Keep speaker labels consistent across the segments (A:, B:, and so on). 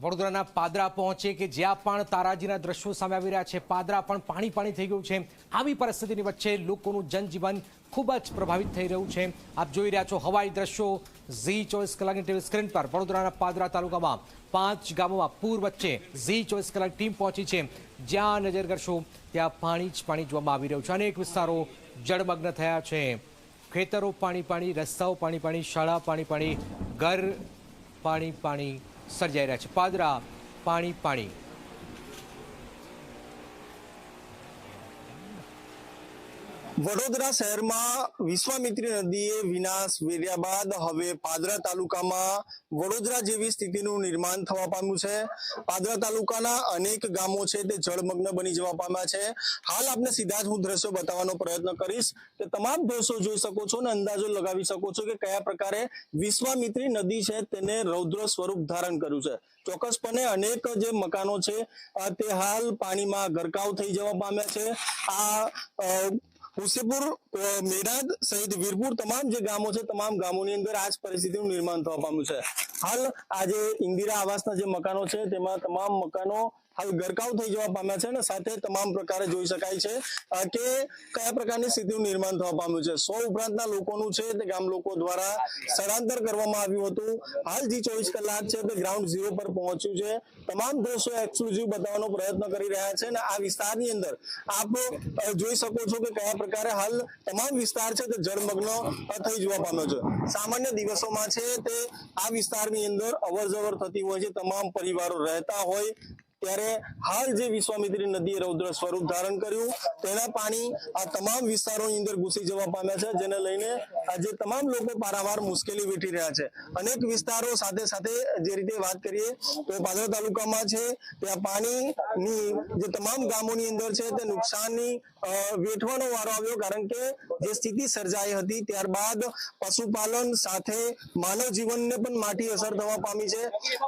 A: વડોદરાના પાદરા પહોંચે કે જ્યાં પણ તારાજીના દ્રશ્યો સામે આવી રહ્યા છે. પાદરા પણ પાણી પાણી થઈ ગયું છે. આવી પરિસ્થિતિની વચ્ચે લોકોનું જનજીવન ખૂબ જ પ્રભાવિત થઈ રહ્યું છે. આપ જોઈ રહ્યા છો હવાઈ દ્રશ્યો ઝી ચોવીસ કલાકની ટીવી સ્ક્રીન પર. વડોદરાના પાદરા તાલુકામાં પાંચ ગામોમાં પૂર વચ્ચે ઝી ચોવીસ કલાક ટીમ પહોંચી છે. જ્યાં નજર કરશો ત્યાં પાણી જ પાણી જોવામાં આવી રહ્યું છે. અનેક વિસ્તારો જળમગ્ન થયા છે. ખેતરો પાણી પાણી, રસ્તાઓ પાણી પાણી, શાળા પાણી પાણી, ઘર પાણી પાણી સર્જાઈ રહ્યા છે. પાદરા પાણી પાણી.
B: વડોદરા શહેરમાં વિશ્વામિત્રી નદીએ વિનાશ વેર્યા બાદ હવે પાદરા તાલુકામાં વડોદરા જેવી સ્થિતિનું નિર્માણ થવા પામ્યું છે. પાદરા તાલુકાના અનેક ગામો છે તે જળમગ્ન બની જવા પામ્યા છે. હાલ આપને સીધા જ હું દ્રશ્યો બતાવવાનો પ્રયત્ન કરીશ કે તમામ દ્રશ્યો જોઈ શકો છો અને અંદાજો લગાવી શકો છો કે કયા પ્રકારે વિશ્વામિત્રી નદી છે તેને રૌદ્ર સ્વરૂપ ધારણ કર્યું છે. ચોક્કસપણે અનેક જે મકાનો છે તે હાલ પાણીમાં ગરકાવ થઈ જવા પામ્યા છે. આ અ, હુસેપુર મેડાદ સહિત વીરપુર તમામ જે ગામો છે તમામ ગામોની અંદર આ જ પરિસ્થિતિનું નિર્માણ થવા પામ્યું છે. હાલ આજે ઇન્દિરા આવાસના જે મકાનો છે તેમાં તમામ મકાનો હાલ ગરકાવ થઈ જવા પામ્યા છે અને સાથે તમામ પ્રકારે જોઈ શકાય છે કે કયા પ્રકારની સ્થિતિનું નિર્માણ થવા પામ્યું છે. સો ઉપરાંતના લોકોનું છે તે ગામ લોકો દ્વારા સ્થળાંતર કરવામાં આવ્યું હતું. હાલ જે ચોવીસ કલાક છે તે ગ્રાઉન્ડ ઝીરો પર પહોંચ્યું છે. તમામ દ્રશ્યો એક્સક્લુઝિવ બતાવવાનો પ્રયત્ન કરી રહ્યા છે અને આ વિસ્તારની અંદર આપ જોઈ શકો છો કે કયા પ્રકારે હાલ તમામ વિસ્તાર છે તે જળમગ્ન થઈ જવા પામ્યો છે. સામાન્ય દિવસોમાં છે તે આ વિસ્તારની અંદર અવર થતી હોય છે. તમામ પરિવારો રહેતા હોય ત્યારે હાલ જે વિશ્વામિત્રી નદીએ રૌદ્ર સ્વરૂપ ધારણ કર્યું, તેના પાણી આ તમામ વિસ્તારોની અંદર ઘૂસી જવા પામ્યા છે, જેને લઈને આજે તમામ લોકો પારાવાર મુશ્કેલી વેઠી રહ્યા છે. અનેક વિસ્તારો સાથે સાથે જે રીતે વાત કરીએ, તો પાદરા તાલુકામાં છે, ત્યાં પાણીની જે તમામ ગામોની અંદર છે, તે નુકસાનની વેઠવાનો વારો આવ્યો, કારણ કે જે સ્થિતિ સર્જાઈ હતી, ત્યારબાદ પશુપાલન સાથે માનવ જીવનને પણ માઠી અસર થવા પામી છે.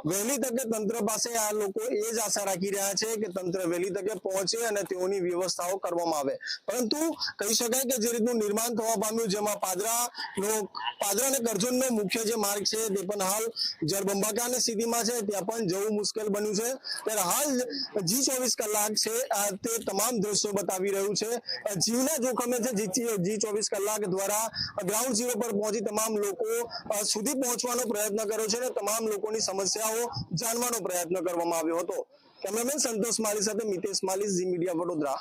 B: વહેલી તકે તંત્ર પાસે આ લોકો એ જ આશા રાખી રહ્યા છે કે તંત્ર વહેલી તકે પહોંચે અને તેઓની વ્યવસ્થાઓ કરવામાં આવે. પરંતુ કહી શકાય કે જે રીતનું નિર્માણ થવા પામ્યું, જેમાં પાદરાનો પાદરા અને કરજણનો મુખ્ય જે માર્ગ છે તે પણ હાલ જળબંબાકારની સ્થિતિમાં છે. ત્યાં પણ જવું મુશ્કેલ બન્યું છે. ત્યારે હાલ જી ચોવીસ કલાક છે. તે તમામ દ્રશ્યો બતાવી રહ્યું છે. જીવના જોખમે છે. જી ચોવીસ કલાક દ્વારા ગ્રાઉન્ડ ઝીરો પર પહોંચી તમામ લોકો સુધી પહોંચવાનો પ્રયત્ન કર્યો છે અને તમામ લોકોની સમસ્યાઓ જાણવાનો પ્રયત્ન કરવામાં આવ્યો હતો. કેમેરામેન સંતોષ માલી સાથે મિતેશ માલી ઝી મીડિયા વડોદરા.